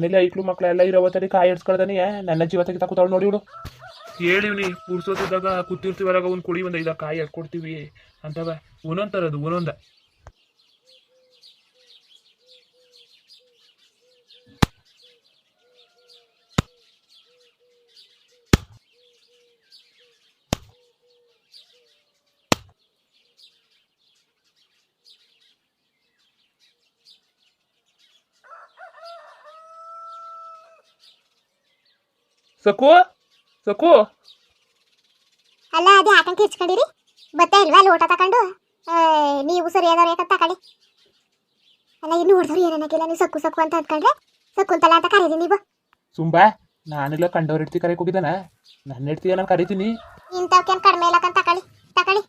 ಮನೇಲಿ ಐಕ್ಳು ಮಕ್ಕಳೆಲ್ಲ ಇರೋವತ್ತರಿ ಕಾಯಿ ಎಡ್ಸ್ಕೊಳ್ದಾನೆ ನನ್ನ ಜೀವ ತೆಗಿತಾ ಕೂತಾಳು ನೋಡಿ ಇವಳು. ಹೇಳಿವ್ನಿ ಪುರ್ಸೋತಿದ್ದಾಗ ಕೂತಿರ್ತೀವಲ್ಲ ಒಂದು ಕುಡಿ ಒಂದು ಐದ ಕಾಯಿ ಎಡ್ಕೊಡ್ತೀವಿ ಅಂತವ. ಒಂದೊಂದು ಥರದ್ದು ಒಂದೊಂದ. ಸಕು ಸಕು. ಅಲ್ಲ ಅದೇ ಆತಂಕ ಇಚ್ಕೊಂಡಿರಿ ಬತ್ತೆ ಇಲ್ವಾ ಲೋಟ ತಕೊಂಡು? ನೀವು ಸರಿಯಾದವ್ರು ಯಾಕಂತ ತಕೊಳ್ಳಿ. ಅಲ್ಲ ಇನ್ನು ಹೊಡೆದ್ರು ಏನೇನಾಗಿಲ್ಲ ನೀವು ಸಕ್ಕು ಸಕ್ಕು ಅಂತ ಅಂದ್ಕೊಂಡ್ರೆ ಸಕ್ಕುಂತಲ್ಲ ಅಂತ ಕರೀರಿ ನೀವು. ಸುಂಬಾ ನಾನೆಲ್ಲ ಕಂಡವ್ರ ಹಿಡ್ತಿ ಕರೆಯಕ್ ಹೋಗಿದ್ದಾನ. ನನ್ನ ಹಿಡ್ತಿ ನಾನು ಕರಿತೀನಿ. ಇಂಥವ್ಕೇನು ಕಡಿಮೆ ಇಲ್ಲಕಂತ ತಕೊಳ್ಳಿ ತಕೊಳ್ಳಿ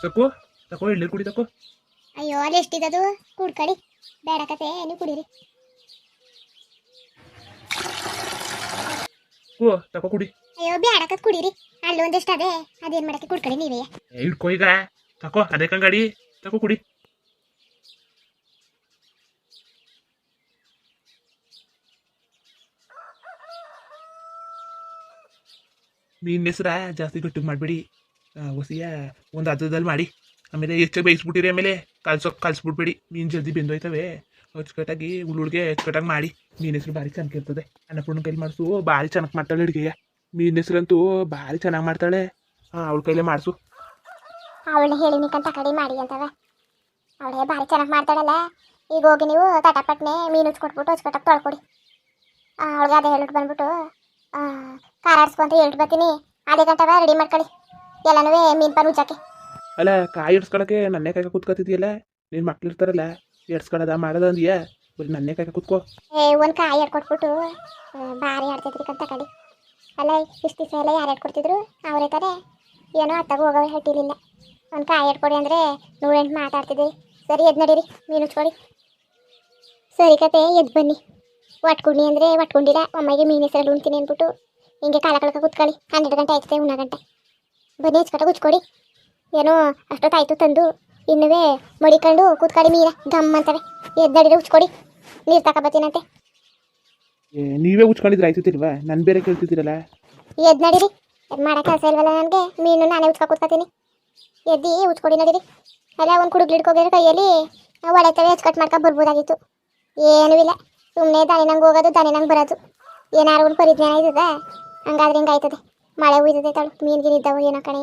ಸಕು ತಕೋ ಎಳ್ನೀರು ಕುಡಿ ತಕೋ. ಅಯ್ಯೋ ಅಲ್ಲಿ ಎಷ್ಟಿದದು ಕುಡ್ಕಡಿ. ಬೇಡ ಕತೆ ನೀವು ಕುಡೀರಿ. ಓ ತಕೋ ಕುಡಿ. ಅಯ್ಯೋ ಬೇಡ ಕತ್ ಕುಡೀರಿ. ಅಲ್ಲಿ ಒಂದಿಷ್ಟು ಅದೇ. ಅದೇನ್ ಮಾಡಕ್ಕೆ ಕುಡ್ಕಡಿ ನೀವೇ? ಇಡ್ಕೋ ಈಗ. ತಕೋ ಅದೇ ಕಂಗಾಡಿ. ತಕೋ ಕುಡಿ. ಮೀನ್ ಹೆಸ್ರ ಜಾಸ್ತಿ ಗಟ್ಟಿಗೆ ಮಾಡಬೇಡಿ. ಹೊಸಿಯ ಒಂದು ಅರ್ಧದಲ್ಲಿ ಮಾಡಿ. ಆಮೇಲೆ ಹೆಚ್ಚಾಗಿ ಬೇಯಿಸ್ಬಿಟ್ಟಿರಿ, ಆಮೇಲೆ ಕಲ್ಸೋ ಕಲ್ಸ್ಬಿಡ್ಬೇಡಿ ಮೀನು ಜಲ್ದಿ ಬೆಂದೋಯ್ತವೆ. ಅಚ್ಚುಕಟ್ಟಾಗಿ ಉಳ್ಳುಳ್ಗೆ ಅಚ್ಚುಕಟ್ಟಾಗಿ ಮಾಡಿ. ಮೀನು ಹೆಸ್ರು ಭಾರಿ ಚೆನ್ನಾಗಿರ್ತದೆ ಅನ್ನಪೂರ್ಣ ಕೈಲಿ ಮಾಡಿಸು. ಭಾರಿ ಚೆನ್ನಾಗಿ ಮಾಡ್ತಾಳೆ ಅಡುಗೆಯ ಮೀನು ಹೆಸರಂತೂ ಭಾರಿ ಚೆನ್ನಾಗಿ ಮಾಡ್ತಾಳೆ. ಹಾಂ ಅವಳ ಕೈಲೇ ಮಾಡಿಸು. ಅವಳು ಹೇಳಿನಿಕಂತ ಕಡಿಮೆ ಕಡಿ ಮಾಡಿ ಅಂತವೆ. ಅವಳೇ ಭಾರಿ ಚೆನ್ನಾಗಿ ಮಾಡ್ತಾಳಲ್ಲ. ಈಗ ಹೋಗಿ ನೀವು ತಟಪಟ್ನೆ ಮೀನು ಉಚ್ಕೊಟ್ಬಿಟ್ಟು ಉಚ್ಕೊಟ್ಟಕ್ಕೆ ತೊಳ್ಕೊಡಿ. ಅವಳಿಗೆ ಅದೇ ಹೇಳ್ಬಿಟ್ಟು ಬಂದ್ಬಿಟ್ಟು ಖಾರ ಆಡ್ಸ್ಕೊಂತ ಹೇಳ್ಬಿಟ್ಟು ಬರ್ತೀನಿ. ಅದೇ ಗಂಟವ ರೆಡಿ ಮಾಡ್ಕೊಳ್ಳಿ. ಎಲ್ಲನೂ ಮೀನ್ ಪಾನ್ ಉಜ್ಜಕ್ಕೆ ಅಲ್ಲ ಕಾಯಿ ಇಡ್ಸ್ಕೊಳಕ್ಕೆ ನನ್ನೇ ಕಾಯ್ಕ ಕೂತ್ಕೊತಿದ್ಯಲ್ಲ? ನಿನ್ನ ಮಕ್ಳು ಇರ್ತಾರಲ್ಲ ಎಡ್ಸ್ಕೊಳದ ಮಾಡೋದ ಅಂದಿಯ? ಬರೀ ನನ್ನೇ ಕಾಯ್ಕ ಕೂತ್ಕೋ. ಏ ಒಂದು ಕಾಯಿ ಕೊಟ್ಬಿಟ್ಟು ಬಾರಿ ಆಡ್ತಿದ್ರಿ ಕಂತ ಕಡಿ. ಅಲ್ಲ ಇಷ್ಟು ದಿವಸ ಎಲ್ಲ ಯಾರು ಎಡ್ಕೊಡ್ತಿದ್ರು ಅವರೇ ತಾರೆ ಏನೋ ಅತ್ತಾಗ ಹೋಗೋ ಹೆಟ್ಟಿಲಿಲ್ಲ. ಒಂದು ಕಾಯಿ ಎಡ್ಕೊಡಿ ಅಂದರೆ ನೂರೆಂಟು ಮಾತಾಡ್ತಿದ್ದೀರಿ ಸರಿ ಎದ್ದು ನಡೀರಿ ಮೀನು ಉಚ್ಕೊಡಿ ಸರಿ ಕತೆ ಎದ್ದು ಬನ್ನಿ. ಒಟ್ಕೊಂಡಿ ಅಂದ್ರೆ ಒಟ್ಕೊಂಡಿಲ್ಲ ಒಮ್ಮೆಗೆ ಮೀನು ಹೆಸರಲ್ಲಿ ಉಣ್ತೀನಿ ಅಂದ್ಬಿಟ್ಟು ಹಿಂಗೆ ಕಾಲ ಕಳ್ಕ ಕೂತ್ಕೊಳ್ಳಿ. ಹನ್ನೆರಡು ಗಂಟೆ ಆಯ್ತದೆ ಉಣ್ಣ ಗಂಟೆ. ಬನ್ನಿ ಹಚ್ಕಟ್ಟ ಉಚ್ಕೊಡಿ ಏನೋ ಅಷ್ಟೊತ್ತಾಯ್ತು ತಂದು. ಇನ್ನುವೇ ಮಡಿಕೊಂಡು ಕೂತ್ಕೊಳ್ಳಿ ಮೀರ ಗಮ್ ಅಂತಾರೆ. ಎದ್ದು ನಡೀರಿ ಉಚ್ಕೊಡಿ ನೀರು ತಗೊಬತ್ತೀನಂತೆ ಏ, ನೀವೇ ಉಚ್ಕೊಂಡಿದ್ರೆ ಆಯ್ತಿಲ್ವಾ ನಾನು ಬೇರೆ ಕೇಳ್ತಿದ್ದೀರಲ್ಲ? ಎದ್ದು ನಡೀರಿ. ಎದ್ದು ಮಾಡೋ ಕೆಲಸ ಇಲ್ವಲ್ಲ ನನಗೆ? ಮೀನು ನಾನೇ ಉಚ್ಕೊ ಕೂತ್ಕೊತೀನಿ. ಎದ್ದು ಉಚ್ಕೊಡಿ ನಡೀರಿ. ಅಲ್ಲ ಒಂದು ಕುಡುಗ್ ಹಿಡ್ಕೋಗಿರೋ ಕೈಯಲ್ಲಿ ತವೆ ಕಟ್ ಮಾಡ್ಕೊ ಬರ್ಬೋದಾಗಿತ್ತು. ಏನೂ ಇಲ್ಲ. ಸುಮ್ಮನೆ ದಾನಿ ನಂಗೆ ಹೋಗೋದು ದಾನಿ ನಂಗೆ ಬರೋದು. ಏನಾರು ಒಂದು ಪರಿಜ್ಞಾನ ಇದ್ದದ. ಹಂಗಾದ್ರೆ ಹಿಂಗೆ ಆಯ್ತದೆ ಮಳೆ ಉಯ್ತದೆ ತಾಳು ಗೀನ್ ಇದ್ದಾವೆ ಏನೋ ಕಣೆ.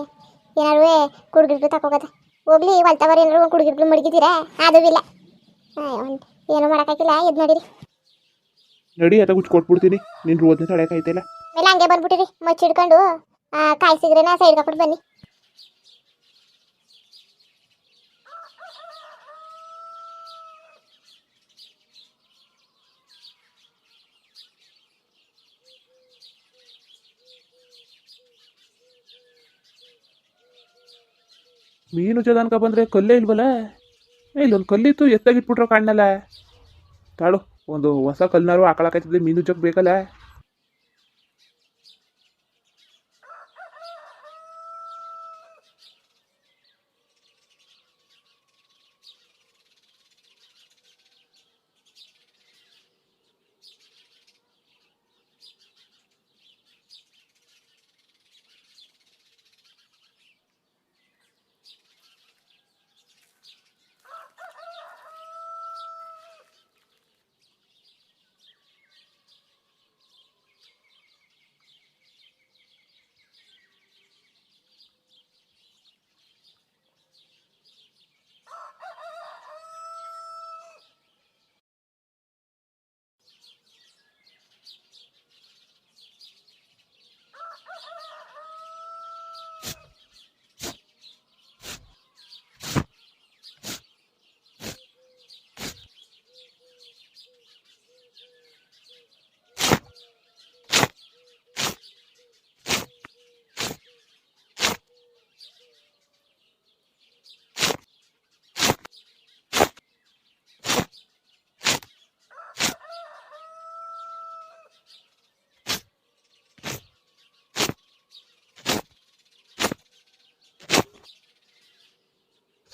ಏನಾರು ಕುಡುಗಿಡ್ಲು ತಕೋಗದ ಹೋಗ್ಲಿ ಹೊಲ್ತವರ್ ಏನಾರು ಕುಡುಗಿಡ್ಲು ಮಡಗಿದ್ದೀರಾ? ಅದು ಇಲ್ಲ. ಏನೋ ಮಾಡೋಕ್ಕಾಗಿಲ್ಲ ಎದ್ದು ನಡೀರಿ. ನಡಿ ಅದ ಉಚ್ಕೊಟ್ಬಿಡ್ತೀನಿ ನಿನ್ ರೋದ್ನೆ ತಡೆಯಕಾಯ್ತಿಲ್ಲ ಮೇಲೆ ಹಂಗೆ ಬಂದ್ಬಿಟ್ಟಿರಿ ಮಚ್ಚಿಡ್ಕೊಂಡು ಆ, ಕಾಯಿ ಸೈಡ್ ಸೈಡ್ಗೆ ಹಾಕ್ಬಿಟ್ಟು ಬನ್ನಿ. ಮೀನು ಜದಾನ್ಕ ಬಂದ್ರೆ ಕಲ್ಲೇ ಇಲ್ವಲ್ಲ ಏ, ಇಲ್ಲೊಂದು ಕಲ್ಲಿತ್ತು ಎತ್ತಾಗಿಟ್ಬಿಟ್ರೋ ಕಾಣಲ್ಲ ತಾಳು ಒಂದು ಹೊಸ ಕಲ್ನಾರು ಹಾಕೊಳಕೈತದೆ ಮೀನು ಜಗ್ ಬೇಕಲ್ಲ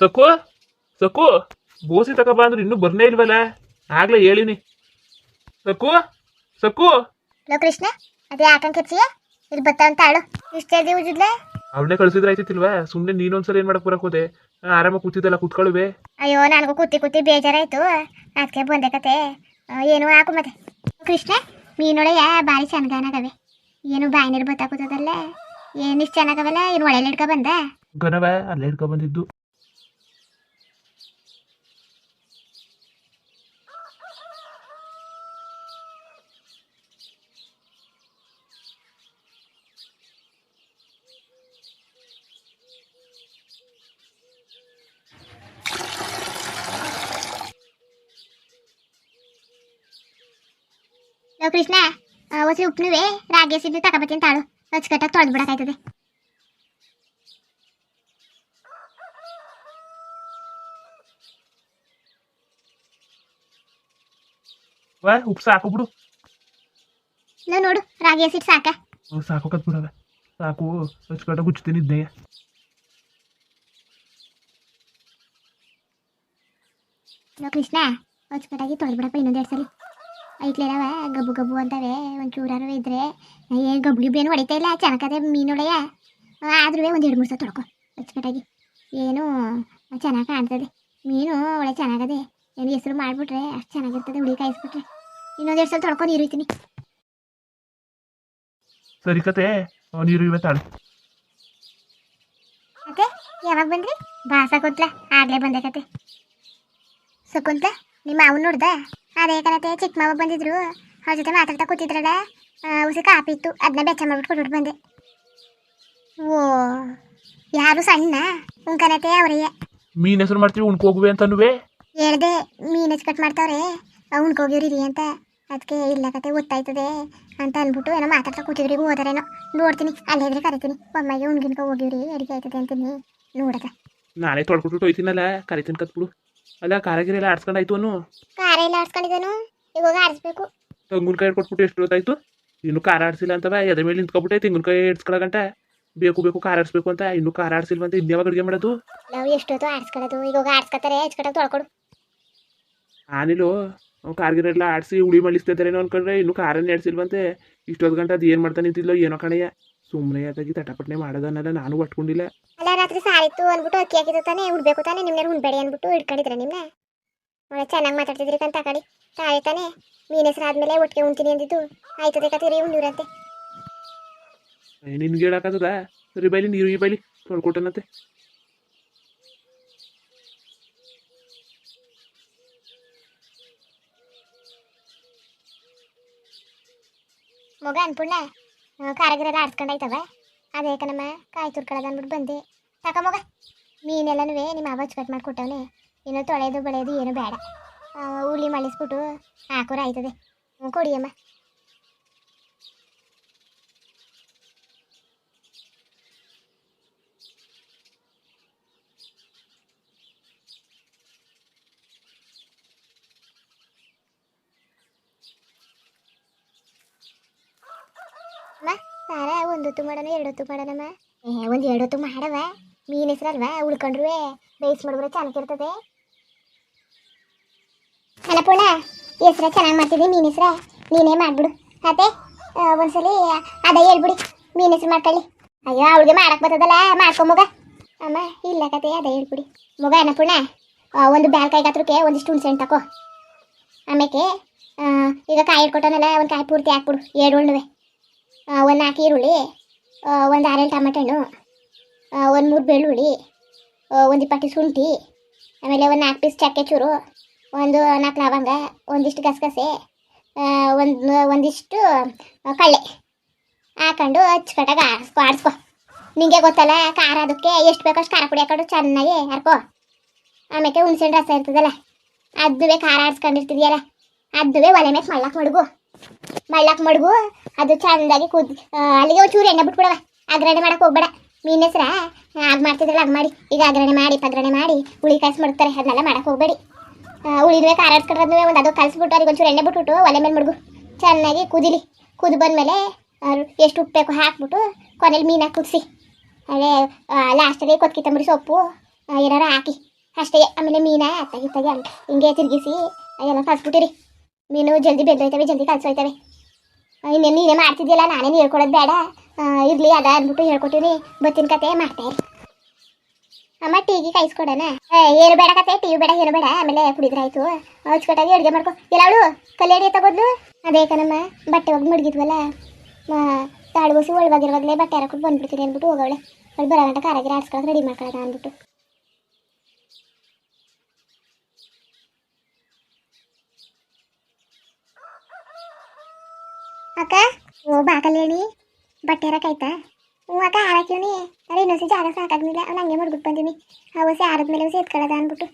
ಸಕ್ಕು ಸಕ್ಕು ಬೋಸಿ ತಕ ಬಾ ಅಂದ್ರೆ ಇನ್ನೂ ಬರ್ನೇ ಇಲ್ವಲ್ಲ? ಆಗ್ಲೇ ಹೇಳಿನಿ. ಸಕ್ಕು ಸಕ್ಕು ಲೋ ಕೃಷ್ಣ ಅದೇ ಯಾಕಂಗೆ ಕೆಚ್ಚಿಗೆ ಇಲ್ಲಿ ಬತ್ತ ಅಂತ ಆಳು. ಇಷ್ಟೇ ದಿ ಉಜಿದ್ಲೆ ಅವಳನ್ನೇ ಕಳ್ಸಿದ್ರೆ ಆಯ್ತಿಲ್ವಾ ಸುಮ್ಮನೆ ನೀನೊಂದ್ಸಲ ಏನ್ ಮಾಡಕ್ ಬರಕ್ ಹೋದೆ? ಆರಾಮ ಕೂತಿದ್ದಲ್ಲ ಕೂತ್ಕೊಳ್ಳುವೆ. ಅಯ್ಯೋ ನನಗೂ ಕೂತಿ ಕೂತಿ ಬೇಜಾರಾಯ್ತು. ಅದಕ್ಕೆ ಬಂದೆ ಕತೆ. ಆ, ಏನು ಹಾಕು ಮತ್ತೆ. ಕೃಷ್ಣ ಮೀನೊಳಗೆ ಭಾರಿ ಚೆನ್ನಾಗವೆ ಏನು ಬಾಯಿ ನೀರು ಬತ್ತಾ ಕೂತದಲ್ಲ ಏನು ಇಷ್ಟು ಚೆನ್ನಾಗವಲ್ಲ ಏನು ಒಳ್ಳೆ ಇಡ್ಕೊ ಬಂದ? ಗನವ ಅಲ್ಲೇ ಇಡ್ಕೊ ಬಂದಿದ್ದು. ಲೋ ಕೃಷ್ಣ ಹೊಸಿ ಉಪ್ಪುನುವೆ ರಾಗಿ ಸಿದ್ದು ತಗೊಬತ್ತೀನಿ ತಾಳು. ಅಚ್ಚುಕಟ್ಟಾಗಿ ತೊಳೆದು ಬಿಡಕಾಯ್ತದೆ ಉಪ್ಪು ಸಾಕು ಬಿಡು. ಲೋ ನೋಡು ರಾಗಿ ಹಸಿಟ್ಟು ಸಾಕ. ಸಾಕು ಕತ್ ಬಿಡವೆ ಸಾಕು ಅಚ್ಚುಕಟ್ಟ ಗುಚ್ತೀನಿ ಇದ್ದೆ ಕೃಷ್ಣ ಅಚ್ಚುಕಟ್ಟಾಗಿ ತೊಳೆದು ಬಿಡಪ್ಪ ಇನ್ನೊಂದು ಎರಡು ಐತ್ಲೇನವ ಗಬ್ಬು ಗಬ್ಬು ಅಂತವೆ ಒಂದು ಚೂರಾರು ಇದ್ರೆ. ಏ ಗಬ್ಬು ಗಿಬ್ಬು ಏನು ಹೊಡಿತಾ ಇಲ್ಲ ಚೆನ್ನಾಗದೆ ಮೀನೊಳಗೆ. ಆದ್ರೂ ಒಂದು ಎರಡು ಮೂರು ಸಲ ತೊಳ್ಕೊ ಅಚ್ಚುಕಟ್ಟಾಗಿ. ಏನು ಚೆನ್ನಾಗಿ ಕಾಣ್ತದೆ. ಮೀನು ಒಳ್ಳೆ ಚೆನ್ನಾಗದೆ. ಏನು ಹೆಸರು ಮಾಡಿಬಿಟ್ರೆ ಅಷ್ಟು ಚೆನ್ನಾಗಿರ್ತದೆ ಹುಳಿ ಕಾಯಿಸ್ಬಿಟ್ರೆ. ಇನ್ನೊಂದು ಎರಡು ಸಲ ತೊಡ್ಕೊಂಡು ನೀರು ಇರ್ತೀನಿ ಸರಿ ಕತೆ ನೀರು ಇವೆ ಕತೆ ಯಾವಾಗ ಬಂದ್ರಿ? ಬಾಸ ಕೂತ್ಲ ಆಗ್ಲೇ ಬಂದೆ ಕತೆ. ಸುಕುಂತ ನಿಮ್ಮ ಮಾವನ್ ನೋಡ್ದ? ಅದೇ ಕಣತೆ ಚಿಕ್ಕ ಮಾವ ಬಂದಿದ್ರು. ಅವ್ರ ಜೊತೆ ಮಾತಾಡ್ತಾ ಕೂತಿದ್ರಲ್ಲ ಆ, ಉಸಿ ಕಾಪಿ ಇತ್ತು ಅದನ್ನ ಬೆಚ್ಚ ಮಾಡ್ಬಿಟ್ಟು ಕೊಟ್ಬಿಟ್ಟು ಬಂದೆ. ಓ ಯಾರು ಸಣ್ಣ? ಉಂಕನತೆ ಅವರಯ್ಯ ಮೀನ್ ಹೆಸರು ಮಾಡ್ತೀವಿ ಉಣ್ಕೋಗುವೆ ಅಂತನುವೆ? ಹೇಳ್ದೆ ಮೀನ್ ಕಟ್ ಮಾಡ್ತಾವ್ರೆ ಉಣ್ಕೋಗಿವ್ರಿ ಅಂತ. ಅದಕ್ಕೆ ಇಲ್ಲ ಕತೆ ಗೊತ್ತಾಯ್ತದೆ ಅಂತ ಅಂದ್ಬಿಟ್ಟು ಏನೋ ಮಾತಾಡ್ತಾ ಕೂತಿದ್ರಿ ಹೋದಾರೇನೋ. ನೋಡ್ತೀನಿ ಅಲ್ಲಿ ಇದ್ರೆ ಕರಿತೀನಿ. ಒಮ್ಮೆಗೆ ಉಣ್ಗಿನ್ಕೊ ಹೋಗಿವ್ರಿ ಅಡಿಗೆ ಆಯ್ತದೆ ಅಂತೀನಿ. ನೋಡಕ ನಾಳೆ ತೊಳ್ಕೊಟ್ಬಿಟ್ಟು ಹೋಯ್ತೀನಲ್ಲ ಕರಿತೀನಿ ಕತ್ಬಿಡು. ಅಲ್ಲ ಕಾರಾಗಿರಿ ಎಲ್ಲ ಆಡ್ಸ್ಕೊಂಡಾಯ್ತು ಅನ್ನು? ಖಾರ ಎಲ್ಲ ಆಡ್ಸ್ಕೊಂಡಿದ್ದಾನು ಇವಾಗ ಆಡಿಸ್ಬೇಕು. ತೆಂಗಿನಕಾಯಿ ಕೊಟ್ಬಿಟ್ಟು ಎಷ್ಟು ಗೊತ್ತಾಯ್ತು ಇನ್ನು ಕಾರ ಆಡ್ಸಿಲ್ಲ ಅಂತವ ಎದೆ ಮೇಲೆ ನಿಂತ್ಕೊಬಿಟ್ಟೆ ತೆಂಗಿನಕಾಯಿ ಇಡ್ಸ್ಕೊಳಗಂಟ ಬೇಕು ಬೇಕು ಕಾರ ಆಡಿಸ್ಬೇಕು ಅಂತ. ಇನ್ನು ಆಡ್ಸಿಲ್ವ ಅಂತ ಇನ್ಯಾವಾಗ ಅಡುಗೆ ಮಾಡೋದು? ನಾವು ಎಷ್ಟೊತ್ತು ಆಡ್ಸ್ಕೊಳ್ಳೋದು ಇವಾಗ ಆಡ್ಸ್ಕೊತಾರೆ ಹೆಚ್ಕಟ್ಟಾಗ ತೊಳ್ಕೊಡು. ಆನಿಲು ಕಾರ್ಗಿರೆಲ್ಲ ಆಡಿಸಿ ಉಳಿ ಮಳಿಸ್ತಿದ್ದಾರೇನೋ ಅನ್ಕೊಂಡ್ರೆ ಇನ್ನು ಕಾರನ್ನೇ ಆಡ್ಸಿಲ್ವಂತೆ. ಇಷ್ಟೊತ್ತು ಗಂಟೆ ಅದು ಏನು ಮಾಡ್ತಾನೆ ನಿಂತಿದ್ಲೋ ಏನೋ ಕಣಯ್ಯ. ಸುಮ್ಮನೆ ಅದಾಗಿ ತಟಪಟನೆ ಮಾಡೋದನ್ನೆಲ್ಲ ನಾನು ಒಟ್ಕೊಂಡಿಲ್ಲ. ಅಲ್ಲ ರಾತ್ರಿ ಸಾರಿತ್ತು ಅಂದ್ಬಿಟ್ಟು ಅಕ್ಕಿ ಹಾಕಿದ್ದು ತಾನೇ ಉಡ್ಬೇಕು ತಾನೇ ನಿಮ್ನೆ ಉಣ್ಬೇಡಿ ಅಂದ್ಬಿಟ್ಟು ಇಟ್ಕೊಂಡಿದ್ರೆ ನಿಮ್ಮನ್ನ ಒಳ್ಳೆ ಚೆನ್ನಾಗಿ ಮಾತಾಡ್ತಿದ್ರಿ ಕಂತ ಕಡಿ ತಾಳೆ ತಾನೇ ಮೀನ್ ಹೆಸರು ಆದ್ಮೇಲೆ ಒಟ್ಟಿಗೆ ಉಣ್ತೀನಿ ಅಂದಿದ್ದು. ಆಯ್ತದೆ ಕತೀರಿ ಉಣ್ಣಿವ್ರಂತೆ ನಿನ್ಗೆ ಹೇಳಕ್ಕಾಗದ ಸರಿ ಬೈಲಿ ನೀರು ಈ ಬೈಲಿ ತೊಳ್ಕೊಟ್ಟನಂತೆ. ಮಗ ಅನ್ಪುಣ್ಣ ಖಾರಗಿರೆಲ್ಲ ಆಡ್ಸ್ಕೊಂಡಾಯ್ತವ? ಅದೇ ಕಣಮ್ಮ ಕಾಯಿ ತುರ್ಕೊಳ್ಳೋದು ಅಂದ್ಬಿಟ್ಟು ಬಂದೆ. ತಕೊಂಬೋಗ ಮೀನೆಲ್ಲನೂ ನಿಮ್ಮ ಅವ ಕಟ್ ಮಾಡಿ ಕೊಟ್ಟವನೆ. ಏನೋ ತೊಳೆಯೋದು ಬಳೆಯೋದು ಏನು ಬೇಡ. ಹುಳಿ ಮಳಿಸ್ಬಿಟ್ಟು ಹಾಕೋರ ಆಯ್ತದೆ. ಕೊಡಿಯಮ್ಮ ಅಮ್ಮ ಸಾರ ಒಂದೊತ್ತು ಮಾಡೋಣ ಎರಡೊತ್ತು ಮಾಡೋಣಮ್ಮ ಏ, ಒಂದು ಎರಡೊತ್ತು ಮಾಡವ. ಮೀನ್ ಹೆಸ್ರಲ್ವಾ? ಉಳ್ಕೊಂಡ್ರುವೆ. ಬೇಯಿಸ್ ಮಾಡಿದ್ರೆ ಚೆನ್ನಾಗಿರ್ತದೆ ಅಲ್ಲಪುಣ ಹೆಸ್ರ ಚೆನ್ನಾಗಿ ಮಾಡ್ತಿದ್ದಿ ಮೀನ್ ಹೆಸ್ರ? ನೀನೇ ಮಾಡ್ಬಿಡು. ಅದೇ ಒಂದ್ಸಲಿ, ಅದ ಹೇಳ್ಬಿಡಿ. ಮೀನ್ ಹೆಸ್ರು ಮಾಡ್ಕೊಳ್ಳಿ. ಅಯ್ಯೋ, ಅವಳಿಗೆ ಮಾಡಕ್ಕೆ ಬರ್ತದಲ್ಲ, ಮಾಡ್ಕೊ ಮಗ. ಅಮ್ಮ, ಇಲ್ಲ ಕತೆ, ಅದ ಹೇಳ್ಬಿಡಿ. ಮಗ ಪುಣಾ ಒಂದು ಬ್ಯಾಲ್ ಕಾಯಿ ಗಾತ್ರಕ್ಕೆ ಒಂದಿಷ್ಟು ಹುಣ್ಸೆ ಹಣ್ಣು ತಕೋ. ಆಮೇಲೆ ಈಗ ಕಾಯಿ ಇಟ್ಕೊಟ್ಟನಲ್ಲ ಒಂದು ಕಾಯಿ ಪೂರ್ತಿ ಹಾಕ್ಬಿಡು. ಏಳು ಹುಣ್ಣುವೆ ಒಂದು ನಾಲ್ಕು ಈರುಳ್ಳಿ ಒಂದು ಆರೇಳು ಟಮಾಟೆ ಹಣ್ಣು ಒಂದು ಮೂರು ಬೆಳ್ಳುಳ್ಳಿ ಒಂದು ಇಪ್ಪತ್ತು ಶುಂಠಿ, ಆಮೇಲೆ ಒಂದು ನಾಲ್ಕು ಪೀಸ್ ಚಕ್ಕೆ ಚೂರು, ಒಂದು ನಾಲ್ಕು ಲವಂಗ, ಒಂದಿಷ್ಟು ಗಸಗಸೆ ಒಂದು, ಒಂದಿಷ್ಟು ಕಳ್ಳೆ ಹಾಕೊಂಡು ಹಚ್ಕಟ್ಟಾಗ ಆಡಿಸ್ಕೊ ಆಡಿಸ್ಕೊ. ನಿಂಗೆ ಗೊತ್ತಲ್ಲ, ಖಾರ ಅದಕ್ಕೆ ಎಷ್ಟು ಬೇಕೋ ಅಷ್ಟು ಖಾರ ಪುಡಿ ಹಾಕೊಂಡು ಚೆನ್ನಾಗಿ ಹರ್ಕೊ ಆಮೇಲೆ ಹುಣ್ಸೆಹಣ್ಣು ರಸ ಇರ್ತದಲ್ಲ ಅದುವೇ ಖಾರ ಆಡಿಸ್ಕೊಂಡಿರ್ತಿದ್ಯಲ್ಲ ಅದುವೇ ಒಲೆ ಮೇಲೆ ಮಳ್ಳಕ್ಕೆ ಮಡಗು. ಮಳ್ಳಾಕ್ ಮಡಗು, ಅದು ಚಂದಾಗಿ ಕೂದ್ ಅಲ್ಲಿಗೆ ಒಂಚೂರು ಎಣ್ಣೆ ಬಿಟ್ಬಿಡವ ಅಗ್ರಣೆ ಮಾಡಕ್ಕೆ ಹೋಗ್ಬೇಡ. ಮೀನ್ ಹೆಸ್ರ ಆಗ ಮಾಡ್ತಿದ್ರಲ್ಲ, ಆಗ ಮಾಡಿ. ಈಗ ಅಗ್ರಣೆ ಮಾಡಿ, ಪಗ್ರಣೆ ಮಾಡಿ, ಹುಳಿ ಕಾಯಿಸ್ ಮಾಡ್ತಾರೆ ಅದನ್ನೆಲ್ಲ ಮಾಡಕ್ಕೆ ಹೋಗ್ಬೇಡಿ. ಉಳಿದ್ವೆ ಖಾರ ಒಂದು ಅದು ಕಲ್ಸ್ಬಿಟ್ಟು ಅದಕ್ಕೆ ಒಂಚೂರು ಎಣ್ಣೆ ಬಿಟ್ಬಿಟ್ಟು, ಒಲೆ ಮೇಲೆ ಮಡಗು. ಚೆನ್ನಾಗಿ ಕುದಿಲಿ. ಕುದ್ ಬಂದಮೇಲೆ ಎಷ್ಟು ಉಪ್ಪು ಬೇಕು ಹಾಕ್ಬಿಟ್ಟು ಕೊನೆಯಲ್ಲಿ ಮೀನು ಹಾಕಿ ಕುದಿಸಿ. ಅದೇ ಕೊತ್ತಿ ತಂಬರಿ ಸೊಪ್ಪು ಏನಾರು ಹಾಕಿ. ಅಷ್ಟೇ. ಆಮೇಲೆ ಮೀನ ಅತ್ತಾಗಿತ್ತಾಗಿ ಅಂತ ಹಿಂಗೆ ತಿರುಗಿಸಿ ಎಲ್ಲ ಕಳ್ಸ್ಬಿಟ್ಟಿರಿ ಮೀನು ಜಲ್ದಿ ಬೆಂದೋಯ್ತವೆ, ಜಲ್ದಿ ಕಲ್ಸೋಯ್ತವೆ ಇನ್ನೇನು ನೀನೇ ಮಾಡ್ತಿದ್ದಿಲ್ಲ ನಾನೇನು ಹೇಳ್ಕೊಡೋದು ಬೇಡ. ಇರಲಿ, ಅದ ಅಂದ್ಬಿಟ್ಟು ಹೇಳ್ಕೊಟ್ಟಿನಿ ಬತ್ತಿನ ಕತೆ, ಮಾಡ್ತಾ. ಅಮ್ಮ ಟೀಗೆ ಕಾಯಿಸ್ಕೊಡೋಣ ಏನು ಬೇಡ ಕತೆ, ಟೀ ಬೇಡ, ಏನು ಬೇಡ. ಆಮೇಲೆ ಕುಡಿದ್ರಾಯ್ತು. ಅಚ್ಚುಕಟ್ಟಾಗಿ ಅಡುಗೆ ಮಾಡ್ಕೊ. ಇಲ್ಲ ಅವಳು ಕಲ್ಯಾಡಿ ತಗೋದ್ಲು ಅದೇ ಕಣಮ್ಮ, ಬಟ್ಟೆ ಹೋಗಿ ಮಡಗಿದ್ವಲ್ಲ. ತಾಳ್ಬಸಿ ಒಳವಾಗಿರುವಾಗಲೇ ಬಟ್ಟೆ ಹಾಕೊಂಡು ಬಂದ್ಬಿಡ್ತೀನಿ ಅಂದ್ಬಿಟ್ಟು ಹೋಗವಳೆ. ಅವಳು ಬರೋ ಗಂಟ ಕಾರಾಗಿರ ಆಡ್ಸ್ಕೊಳ್ಳೋದು ರೆಡಿ ಮಾಡ್ಕೊಳ್ಳೋಣ ಅಂದ್ಬಿಟ್ಟು. ಅಕ್ಕ ಓ ಬಾ ಕಲ್ಯಾಣಿ ಬಟ್ಟೆ ಹಾರಾಕಾಯ್ತಾ ಹ್ಞೂ ಅಕ್ಕ ಹಾರಾಕಿವ್ನಿ ಅರೆ ಇನ್ನೊಂದ್ಸಿ ಜಾಗ ಸಾಕಾಗ್ಲಿಲ್ಲ ಅವ್ನು ಹಂಗೆ ಮುಡ್ಬಿಟ್ಟು ಬಂದೀನಿ. ಹೊಸ ಆರದ್ಮೇಲೆ ಹೊಸ ಎತ್ಕೊಳ್ಳೋದ ಅಂದ್ಬಿಟ್ಟು.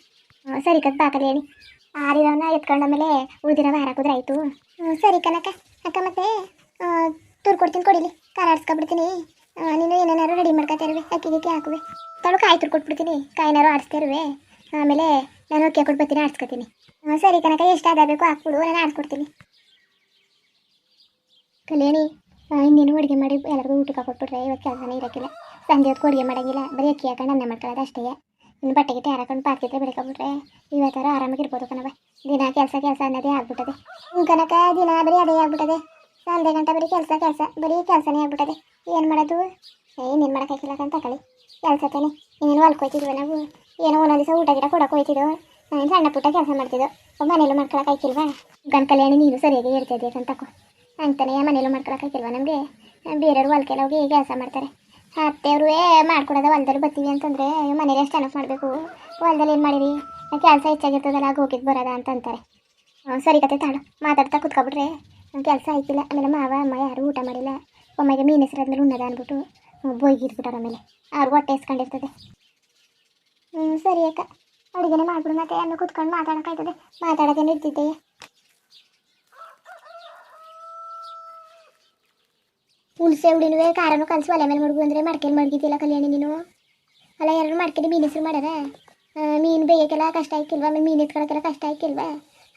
ಸರಿ ಕತ್ ಬಾ ಕಲ್ಯಾಣಿ ಆರಿದವನ್ನ ಎತ್ಕೊಂಡಾಮೇಲೆ ಉಳಿದಿರೋ ಹಾರಾಕಿದ್ರೆ ಆಯಿತು. ಸರಿ ಕನಕ ಅಕ್ಕ, ಮತ್ತೆ? ತುರ್ ಕೊಡ್ತೀನಿ ಕೊಡಿಲಿ ಖಾರ ಆಡಿಸ್ಕೊಬಿಡ್ತೀನಿ. ನೀನು ಏನೇನಾರು ರೆಡಿ ಮಾಡ್ಕೊತಿರುವೆ ಅಕ್ಕಿ ಗಿಕ್ಕಿ ಹಾಕುವೆ. ತಳು ಕಾಯಿ ತುರ್ ಕೊಟ್ಬಿಡ್ತೀನಿ. ಕಾಯಿನಾರು ಆಡಿಸ್ತಿರುವೆ ಆಮೇಲೆ ನಾನು ಅಕ್ಕಿ ಹಾಕೊಟ್ಟು ಆಡ್ಸ್ಕೊತೀನಿ. ಸರಿ ಕನಕ ಎಷ್ಟು ಆದಬೇಕು ಹಾಕ್ಬಿಡು. ನಾನು ಆಡ್ಸ್ಕೊಡ್ತೀನಿ. ಕಲ್ಯಾಣಿ ಇನ್ನೇನು ಅಡುಗೆ ಮಾಡಿ ಎಲ್ಲರಿಗೂ ಊಟಕ್ಕೆ ಕೊಟ್ಬಿಟ್ರೆ ಇವಾಗ ಕೆಲಸನೇ ಇರೋಕ್ಕಿಲ್ಲ. ಸಂಜೆ ಹೊತ್ತು ಅಡುಗೆ ಮಾಡೋಂಗಿಲ್ಲ. ಬರೀ ಅಕ್ಕಿ ಹಾಕೊಂಡು ಅನ್ನ ಮಾಡ್ಕೊಳ್ಳೋದು ಅಷ್ಟೇ. ಇನ್ನು ಬಟ್ಟೆ ಗಿಟ್ಟೆ ಪಾತ್ರೆ ಬೆಳ್ಕೊಬಿಟ್ರೆ ಇವತ್ತಾರ ಆರಾಮಾಗಿರ್ಬೋದು ಕಣವ ದಿನ ಕೆಲಸ ಕೆಲಸ ಅನ್ನೋದೇ ಆಗ್ಬಿಟ್ಟದೆ. ಕನಕ, ದಿನ ಬರೀ ಅದೇ ಆಗ್ಬಿಟ್ಟದೆ. ಸಂಜೆ ಗಂಟೆ ಬರೀ ಕೆಲಸ ಕೆಲಸ, ಬರೀ ಕೆಲಸನೇ ಆಗ್ಬಿಟ್ಟದೆ. ಏನು ಮಾಡೋದು? ಏನೇನು ಮಾಡೋಕ್ಕಾಗಿಲ್ಲ ಅಂತ ಕಳಿ ಕೆಲಸ ತಾನೆ. ಇನ್ನೇನು ಹೊಲ್ಕೊಯ್ತಿದ್ವಿ ನಾವು? ಏನೋ ಒಂದೊಂದು ದಿವಸ ಊಟ ಗಿಡ ಹೋಯ್ತಿದ್ದೋ ನಾನು ಸಣ್ಣ ಪುಟ್ಟ ಕೆಲಸ ಮಾಡ್ತಿದ್ದೋ. ಮನೇಲಿ ಮಾಡ್ಕೊಳಕ್ಕಾಯ್ಕಿಲ್ವಾ ಗಂಡ ಕಲ್ಯಾಣಿ, ನೀನು ಸರಿಯಾಗಿ ಹೇಳ್ತಿದ್ದೆ ಅಂತ ಅಂತಾನೆ ಮನೇಲೂ ಮಾಡ್ಕೊಳಕ್ಕಾಗಿಲ್ವ ನಮಗೆ? ಬೇರೆಯವ್ರು ಹೊಲ್ಕೆಲ್ಲ ಹೋಗಿ ಕೆಲಸ ಮಾಡ್ತಾರೆ. ಅತ್ತೆಯವರು ಮಾಡ್ಕೊಡೋದ ಹೊಲ್ದಲ್ಲಿ ಬರ್ತೀವಿ ಅಂತಂದರೆ ಮನೇಲಿ ಎಷ್ಟು ಚೆನ್ನಾಗಿ ಮಾಡಬೇಕು. ಹೊಲ್ದಲ್ಲಿ ಏನು ಮಾಡಿರಿ? ಕೆಲಸ ಹೆಚ್ಚಾಗಿರ್ತದಲ್ಲ, ಆಗ ಹೋಗಿದ್ದು ಬರೋದ ಅಂತ ಅಂತಾರೆ. ಸರಿ ಕತೆ ತಾಳು. ಮಾತಾಡ್ತಾ ಕುತ್ಕೊಬಿಟ್ರೆ ಕೆಲಸ ಆಯ್ತಿಲ್ಲ. ಆಮೇಲೆ ಮಾವ, ಅಮ್ಮ ಯಾರು ಊಟ ಮಾಡಿಲ್ಲ. ಒಮ್ಮೆಗೆ ಮೀನು ಹೆಸರಾದ್ಮೇಲೆ ಉಣ್ಣದ ಅಂದ್ಬಿಟ್ಟು ಬೋಯ್ಗಿರ್ಬಿಟ್ಟಾರ ಆಮೇಲೆ. ಅವ್ರು ಹೊಟ್ಟೆ ಇಸ್ಕೊಂಡಿರ್ತದೆ ಹ್ಞೂ ಸರಿ ಅಕ್ಕ. ಅಡುಗೆನೇ ಮಾಡಿಬಿಡು ಮತ್ತೆ, ಅನ್ನು ಕುತ್ಕೊಂಡು ಮಾತಾಡೋಕ್ಕಾಯ್ತದೆ. ಮಾತಾಡೋದೇನು ಇರ್ತಿದ್ದೆ ಹುಣಸೆ ಹುಡಿನೂ ಖಾರನು ಕಲಸಿ ಒಲೆ ಮೇಲೆ ಮಡ್ಗು ಅಂದರೆ ಮಡ್ಕೆಲಿ ಮಡ್ಗಿದ್ದಿಲ್ಲ ಕಲ್ಯಾಣಿ ನೀನು? ಅಲ್ಲ ಯಾರು ಮಡ್ಕೆಲಿ ಮೀನು ಹೆಸರು ಮಾಡ್ಯಾರ ಮೀನು ಬೇಯಕ್ಕೆಲ್ಲ ಕಷ್ಟ ಆಯ್ಕಿಲ್ವಾ? ಆಮೇಲೆ ಮೀನು ಎತ್ಕೊಳಕ್ಕೆಲ್ಲ ಕಷ್ಟ ಆಯ್ಕಿಲ್ವಾ?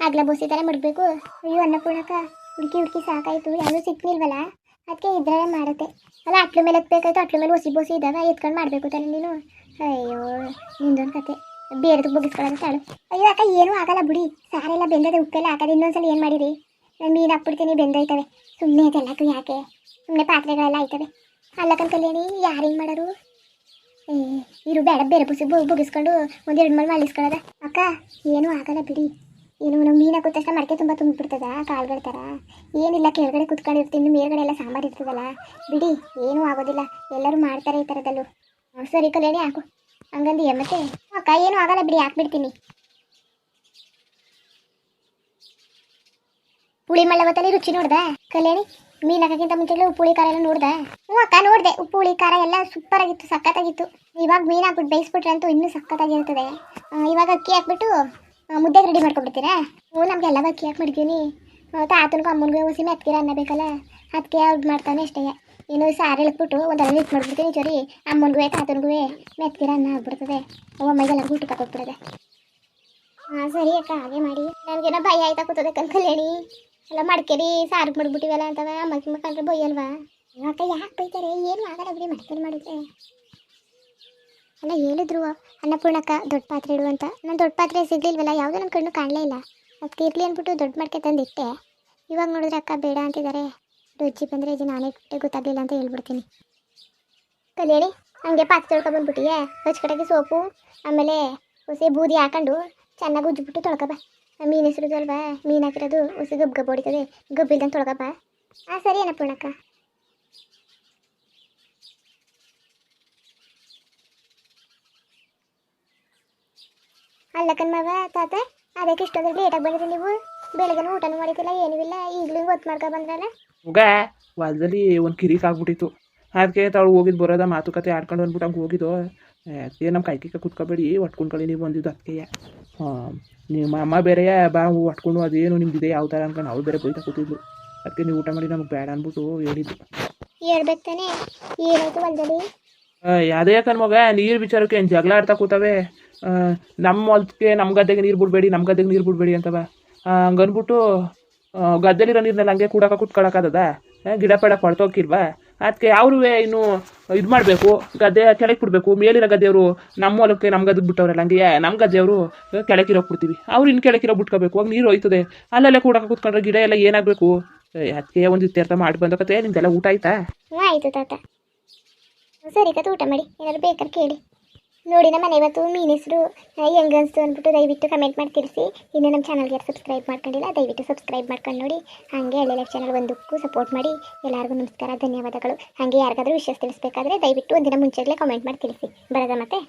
ಆಗ್ಲ ಬೋಸಿ ಥರ ಮಡ್ಬೇಕು ಅಯ್ಯೋ ಅನ್ನಪೂರ್ಣಕ್ಕ ಹುಡುಕಿ ಹುಡುಕಿ ಸಾಕಾಯ್ತು. ಯಾರು ಸಿಕ್ನಿಲ್ವಲ್ಲ ಅದಕ್ಕೆ ಇದ್ರೆ ಮಾಡುತ್ತೆ. ಅಲ್ಲ, ಅಟ್ಲ ಮೇಲೆ ಎತ್ಬೇಕಾಯ್ತು, ಅಟ್ಲ ಮೇಲೆ ಒಸಿ ಬೋಸಿ ಇದ್ದಾಗ ಎತ್ಕೊಂಡು ಮಾಡಬೇಕು ತಾನೆ ನೀನು. ಅಯ್ಯೋ, ನಿಂದೊಂದು ಕತೆ. ಬೇರೆದಕ್ಕೆ ಬಗ್ಗಿಸ್ಕೊಳ್ಳೋದು ತಾಳು. ಅಯ್ಯೋ, ಅಕ್ಕ, ಏನೂ ಆಗಲ್ಲ ಬಿಡಿ. ಸಾರೆಲ್ಲ ಬೆಂದದೆ ಉಪ್ಪೆಲ್ಲ ಹಾಕೋದು ಇನ್ನೊಂದ್ಸಲ ಏನು ಮಾಡಿರಿ? ನಾನು ಮೀನು ಹಾಕ್ಬಿಡ್ತೀನಿ, ಬೆಂದೋಯ್ತವೆ. ಸುಮ್ಮನೆ ಇದೆಲ್ಲಕ್ಕೂ ಯಾಕೆ ಸುಮ್ಮನೆ ಪಾತ್ರೆಗಳೆಲ್ಲ ಆಯ್ತವೆ. ಅಲ್ಲಕ್ಕನ್ ಕಲ್ಯಾಣಿ ಯಾರು ಹಿಂಗೆ ಮಾಡೋರು? ಏ, ಇರು ಬೇಡ, ಬೇರೆ ಪುಸಿ ಬುಗಿಸ್ಕೊಂಡು ಒಂದೆರಡು ಎರಡು ಮಳೆ ಮಳಿಸ್ಕೊಳ್ಳೋದ ಅಕ್ಕ, ಏನೂ ಆಗಲ್ಲ ಬಿಡಿ. ಏನು ನಾವು ಮೀನು ಹಾಕಿದ ತಕ್ಷಣ ಮಡಕೆ ತುಂಬ ತುಂಬಿಬಿಡ್ತದ ಕಾಳುಗಳ ಥರ ಏನಿಲ್ಲ, ಕೆಳಗಡೆ ಕುತ್ಕೊಂಡಿರ್ತೀನಿ ಮೇಲ್ಗಡೆ ಎಲ್ಲ ಸಾಂಬಾರು ಇರ್ತದಲ್ಲ. ಬಿಡಿ, ಏನೂ ಆಗೋದಿಲ್ಲ. ಎಲ್ಲರೂ ಮಾಡ್ತಾರೆ ಈ ಥರದಲ್ಲೂ ಸರಿ ಕಲ್ಯಾಣಿ, ಹಾಕು. ಹಂಗಂದು ಮತ್ತೆ? ಅಕ್ಕ, ಏನೂ ಆಗಲ್ಲ ಬಿಡಿ, ಹಾಕ್ಬಿಡ್ತೀನಿ. ಹುಳಿ ಮಳ್ಳವತ್ತಲ್ಲಿ ರುಚಿ ನೋಡ್ದ? ಕಲ್ಯಾಣಿ ಮೀನು ಹಾಕೋಕ್ಕಿಂತ ಮುಂಚೆ ಉಪ್ಪು ಹುಳಿ ಖಾರ ಎಲ್ಲ ನೋಡ್ದೆ? ಹ್ಞೂ ಅಕ್ಕ, ನೋಡಿದೆ. ಉಪ್ಪು ಹುಳಿ ಖಾರ ಎಲ್ಲ ಸೂಪರ್ ಆಗಿತ್ತು ಸಖತ್ತಾಗಿತ್ತು. ಇವಾಗ ಮೀನು ಹಾಕ್ಬಿಟ್ಟು ಬೇಯಿಸ್ಬಿಟ್ರೆ ಅಂತೂ ಇನ್ನೂ ಸಖತ್ತಾಗಿರ್ತದೆ ಇವಾಗ ಅಕ್ಕಿ ಹಾಕ್ಬಿಟ್ಟು ಮುದ್ದೆಗೆ ರೆಡಿ ಮಾಡ್ಕೊಂಡ್ಬಿಡ್ತೀರಾ? ಹ್ಞೂ ನಮಗೆಲ್ಲ ಅಕ್ಕಿ ಹಾಕಿ ಮಡ್ಗೀನಿ ತಾತನಿಗೂ ಅಮ್ಮನಿಗೂ ಹೊಸಿ ಹತ್ತಿರ ಅನ್ನ ಬೇಕಲ್ಲ? ಅದಕ್ಕೆ ಅವ್ರು ಮಾಡ್ತಾನೆ ಅಷ್ಟೇ. ಏನು ಸಾರು ಒಂದು ಅಲ್ಲಿ ಇಟ್ಟು ಮಾಡ್ಬಿಡ್ತೀನಿ ಸರಿ ಅಮ್ಮನಿಗೂ, ತಾತನಿಗೂ ಮೆತ್ತಿರ ಅನ್ನ ಆಗ್ಬಿಡ್ತದೆ. ಮೈಗೆಲ್ಲ ಊಟಕ್ಕೆ ಕಾಕೋಗ್ಬಿಡದೆ ಹಾಂ ಸರಿ ಅಕ್ಕ, ಹಾಗೆ ಮಾಡಿ. ನನಗೇನೋ ಭಯ ಆಯ್ತಾ ಕೂತದೆ ಕಲ್ಯಾಣಿ ಎಲ್ಲ ಮಡಿಕೇರಿ ಸಾರು ಮಾಡ್ಬಿಟ್ಟಿವಲ್ಲ ಅಂತವ ಅಮ್ಮ ಕಿಮ್ಮ ಕಂಡ್ರೆ ಬೈಯಲ್ವಾ? ಯಾಕೆ ಯಾಕೆ ಬೈತಾರೆ? ಏನು ಆಗಲ್ಲ ಬಿಡಿ, ಮಡ್ಕೇರಿ ಮಾಡಿದ್ರೆ. ಅಲ್ಲ, ಹೇಳಿದ್ರು ಅನ್ನಪೂರ್ಣಕ್ಕ ದೊಡ್ಡ ಪಾತ್ರೆ ಇಡು ಅಂತ. ನಾನು ದೊಡ್ಡ ಪಾತ್ರೆ ಸಿಗ್ಲಿಲ್ವಲ್ಲ, ಯಾವುದೋ ನನ್ನ ಕಣ್ಣು ಕಾಣಲೇ ಇಲ್ಲ. ಅದಕ್ಕೆ ಇರಲಿ ಅಂದ್ಬಿಟ್ಟು ದೊಡ್ಡ ಮಡಿಕೆ ತಂದಿಟ್ಟೆ. ಇವಾಗ ನೋಡಿದ್ರೆ ಅಕ್ಕ ಬೇಡ ಅಂತಿದ್ದಾರೆ ರುಚಿ ಬಂದರೆ ಇದು ನಾನೇ ಇಟ್ಟೆ ಗೊತ್ತಾಗಲಿಲ್ಲ ಅಂತ ಹೇಳ್ಬಿಡ್ತೀನಿ. ಕಲ್ಯಾಣಿ ಹಂಗೆ ಪಾತ್ರೆ ತೊಳ್ಕೊ ಬಂದ್ಬಿಟ್ಟಿಯೇ? ಹೊಚ್ಕಡೆಗೆ ಸೋಪು, ಆಮೇಲೆ ಹೊಸಿ ಬೂದಿ ಹಾಕೊಂಡು ಚೆನ್ನಾಗಿ ಉಜ್ಜಿಬಿಟ್ಟು ತೊಳ್ಕೊಬ ಮೀನು ಹೆಸರುದು ಅಲ್ವಾ ಮೀನು ಹಾಕಿರೋದು ಉಸಿ ಗಬ್ ಗಬ್ ಹೊಡಿತದೆ. ಗಬ್ ಇಲ್ದಂಗೆ ತೊಳ್ಕೊಬ ಹಾಂ ಸರಿ ಅನ್ನಪೂರ್ಣಕ್ಕ ಅಲ್ಲಕ್ಕನ್ ಮಗ ತಾತ, ಅದಕ್ಕೆ ಇಷ್ಟೊಂದ್ರೆ ಲೇಟಾಗಿ ಬಂದಿರಿ ನೀವು? ಬೆಳಗ್ಗೆ ಊಟನೂ ಮಾಡಿದ್ದಿಲ್ಲ, ಏನೂ ಇಲ್ಲ, ಈಗಲೂ ಗೊತ್ತು ಮಾಡ್ಕೊ ಬಂದ್ರಲ್ಲ? ಮುಗ ಹೊಲದಲ್ಲಿ ಒಂದು ಕಿರಿಕ್ ಆಗ್ಬಿಟ್ಟಿತ್ತು ಅದಕ್ಕೆ ತಾಳು ಹೋಗಿದ್ದು ಬರೋದ ಮಾತುಕತೆ ಆಡ್ಕೊಂಡು ಅಂದ್ಬಿಟ್ಟು ಹಂಗೆ ಹೋಗಿದ್ದು. ಅದಕ್ಕೆ ನಮ್ಮ ಕಿಕ್ಕ ಕುತ್ಕೊಬೇಡಿ ಒಟ್ಕೊಂಡ್ಕೊಳ್ಳಿ ನೀವು ಬಂದಿದ್ದು ಅದಕ್ಕೆ ನಿಮ್ಮ ಅಮ್ಮ ಬೇರೆ ಬಾ ಹಟ್ಕೊಂಡು ಅದೇನು ನಿಮ್ದಿದೆ ಯಾವ ಥರ ಅನ್ಕೊಂಡು ಅವ್ರು ಬೇರೆ ಬೈತಾ ಕೂತಿದ್ರು. ಅದಕ್ಕೆ ನೀವು ಊಟ ಮಾಡಿ ನಮಗೆ ಬೇಡ ಅಂದ್ಬಿಟ್ಟು ಹೇಳಿದ್ದು. ಹೇಳ್ಬೇಕು ತಾನೆ? ಏನಾಯ್ತು ಹೊಲದಲ್ಲಿ? ಅದೇ ಯಾಕನ್ ಮಗ ನೀರು ವಿಚಾರಕ್ಕೆ ಏನು ಜಗಳ ಆಡ್ತಾ ಕೂತವೆ. ನಮ್ಮ ಹೊಲಕ್ಕೆ ನಮ್ಮ ಗದ್ದೆಗೆ ನೀರು ಬಿಡಬೇಡಿ ನಮ್ಮ ಗದ್ದೆಗೆ ನೀರು ಬಿಡಬೇಡಿ ಅಂತವ ಹಂಗನ್ಬಿಟ್ಟು ಗದ್ದೆಲಿರೋ ನೀರನ್ನೆಲ್ಲ ಹಂಗೆ ಕೂಡಕ ಕುತ್ಕೊಳಕ್ಕಾಗದ ಗಿಡ ಪೇಡ ಕೊಳ್ತೋಕಿಲ್ವಾ ಅದಕ್ಕೆ ಅವರು ಇನ್ನು ಇದು ಮಾಡಬೇಕು, ಗದ್ದೆ ಕೆಳಗೆ ಬಿಡಬೇಕು, ಮೇಲಿರೋ ಗದ್ದೆಯವರು ನಮ್ಮ ಹೊಲಕ್ಕೆ ನಮ್ಮ ಗದ್ದೆ ಬಿಟ್ಟವ್ರಲ್ಲ ಹಂಗೆ ನಮ್ಮ ಗದ್ದೆಯವರು ಕೆಳಗಿರೋ ಬಿಡ್ತೀವಿ. ಅವ್ರು ಇನ್ನು ಕೆಳಗಿರೋ ಬಿಟ್ಕೋಬೇಕು, ಅವಾಗ ನೀರು ಹೋಯ್ತದೆ. ಅಲ್ಲಲ್ಲೇ ಕೂಡ ಕೂತ್ಕೊಂಡ್ರೆ ಗಿಡ ಎಲ್ಲ ಏನಾಗಬೇಕು? ಅದಕ್ಕೆ ಒಂದು ಇತ್ಯರ್ಥ ಮಾಡಿ ಬಂದಕತ್ತೆ, ನಿಮ್ದೆಲ್ಲ ಊಟ ಆಯ್ತಾ? ಆಯಿತು ತಾತ. ಸರಿ ಊಟ ಮಾಡಿ. ಏನಾದ್ರು ಬೇಕಾದ್ರೆ ಕೇಳಿ. ನೋಡಿ, ನಮ್ಮ ಇವತ್ತು ಮೀನ್ ಹೆಸರು ಹೆಂಗೆ ಅನಿಸ್ತು ಅಂದ್ಬಿಟ್ಟು ದಯವಿಟ್ಟು ಕಮೆಂಟ್ ಮಾಡಿ ತಿಳಿಸಿ. ಇನ್ನು ನಮ್ಮ ಚಾನಲ್ಗೆ ಯಾರು ಸಬ್ಸ್ಕ್ರೈಬ್ ಮಾಡ್ಕೊಂಡಿಲ್ಲ, ದಯವಿಟ್ಟು ಸಬ್ಸ್ಕ್ರೈಬ್ ಮಾಡ್ಕೊಂಡು ನೋಡಿ. ಹಾಗೆ ಎಲ್ಲ ಚಾನಲ್ ಒಂದಕ್ಕೂ ಸಪೋರ್ಟ್ ಮಾಡಿ. ಎಲ್ಲರಿಗೂ ನಮಸ್ಕಾರ, ಧನ್ಯವಾದಗಳು. ಹಾಗೆ ಯಾರಿಗಾದರೂ ವಿಷಯ ತಿಳಿಸ್ಬೇಕಾದ್ರೆ ದಯವಿಟ್ಟು ಒಂದಿನ ಮುಂಚೆಗಲೇ ಕಮೆಂಟ್ ಮಾಡಿ ತಿಳಿಸಿ. ಬರೋದ ಮತ್ತೆ?